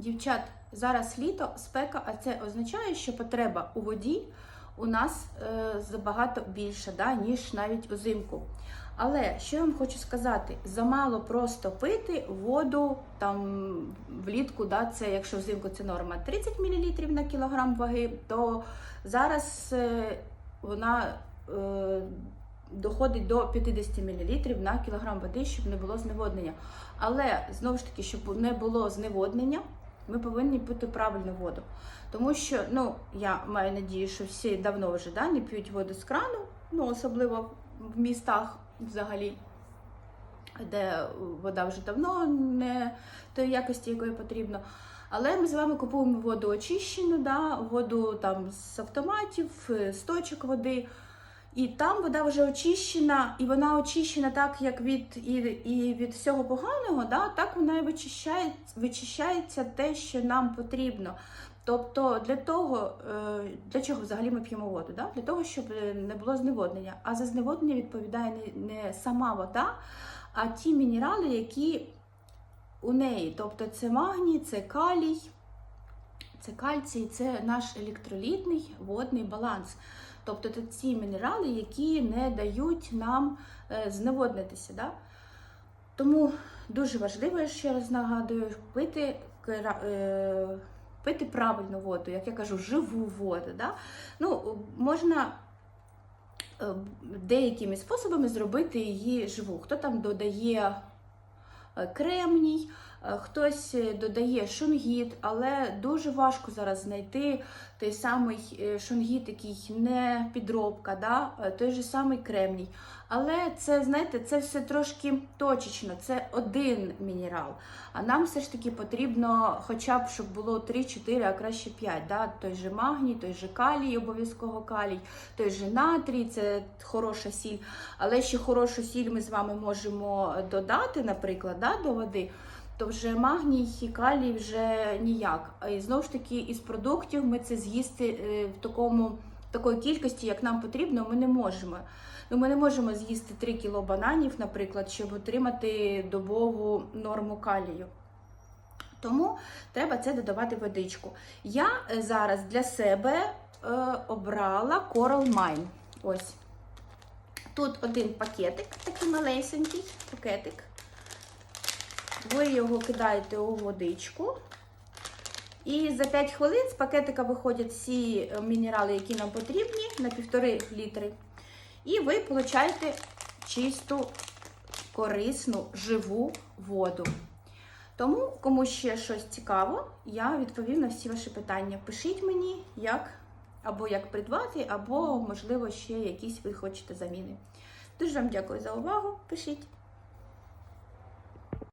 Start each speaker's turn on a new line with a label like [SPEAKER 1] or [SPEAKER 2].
[SPEAKER 1] Дівчат, зараз літо, спека, а це означає, що потреба у воді у нас е, забагато більша, да, ніж навіть узимку. Але що я вам хочу сказати, замало просто пити воду там влітку, да, це якщо взимку це норма 30 мл на кілограм ваги, то зараз е, вона е, доходить до 50 мл на кілограм води, щоб не було зневоднення. Але знову ж таки, щоб не було зневоднення, ми повинні пити правильну воду. Тому що ну, я маю надію, що всі давно вже да, не п'ють воду з крану, ну особливо в містах взагалі, де вода вже давно не тої якості, якої потрібно. Але ми з вами купуємо воду очищену, да, воду там з автоматів, з точок води. І там вода вже очищена, і вона очищена так, як від і, і від всього поганого, да, так вона і вичищає, вичищається те, що нам потрібно. Тобто для того, е, для чого взагалі ми п'ємо воду? Да? Для того, щоб не було зневоднення. А за зневоднення відповідає не, сама вода, а ті мінерали, які у неї. Тобто це магній, це калій, це кальцій, це наш електролітний водний баланс. Тобто це ці мінерали, які не дають нам е, зневоднитися. Да? Тому дуже важливо, я ще раз нагадую, пити, е, пити правильну воду, як я кажу, живу воду. Да? Ну, можна е, деякими способами зробити її живу. Хто там додає кремній, е, хтось е, додає шунгіт, але дуже важко зараз знайти той самий е, шунгіт, який не підробка, да? е, той же самий кремній. Але це, знаєте, це все трошки точечно, це один мінерал. А нам все ж таки потрібно хоча б, щоб було 3-4, а краще 5. Да? Той же магній, той же калій, обов'язково калій, той же натрій, це хороша сіль. Але ще хорошу сіль ми з вами можемо додати, наприклад, да, до води. То вже магній і калій вже ніяк. І знову ж таки, із продуктів ми це з'їсти е, в такому такої кількості, як нам потрібно, ми не можемо. Ну, ми не можемо з'їсти 3 кг бананів, наприклад, щоб отримати добову норму калію. Тому треба це додавати водичку. Я е, зараз для себе е, обрала Coral Mine. Ось. Тут один пакетик, такий малесенький пакетик. Ви його кидаєте у водичку. І за 5 хвилин з пакетика виходять всі е, мінерали, які нам потрібні, на 1,5 літри. І ви получаєте чисту, корисну, живу воду. Тому, кому ще щось цікаво, я відповім на всі ваші питання. Пишіть мені, як або як придбати, або, можливо, ще якісь ви хочете заміни. Дуже вам дякую за увагу. Пишіть.